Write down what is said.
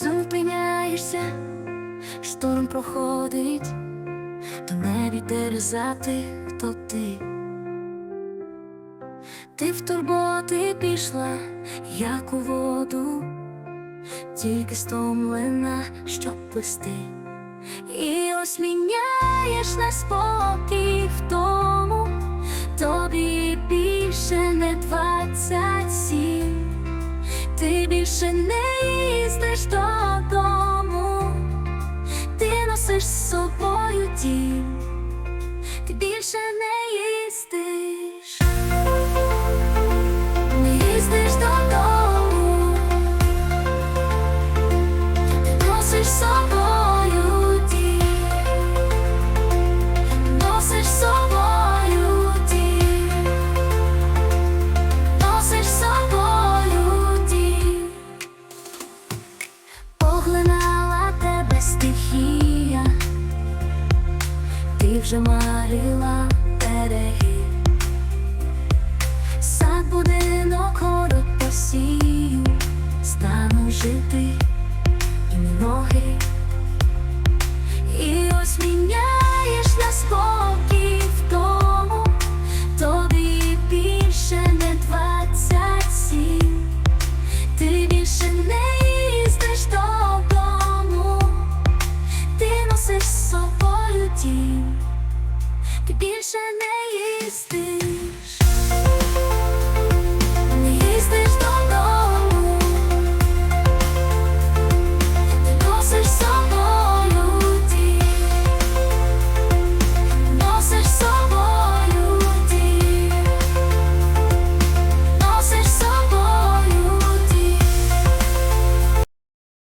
Зупиняєшся, шторм проходить, то небі терзати, то ти. Ти в турботи пішла, як у воду, тільки стомлена, щоб плисти. І ось міняєш на спокій в тому, тобі більше не двадцять сім. Ти більше не Поглинала тебе стихія, ти вже марила береги, сад будинок город посію, стану жити стін, ти більше не їсти.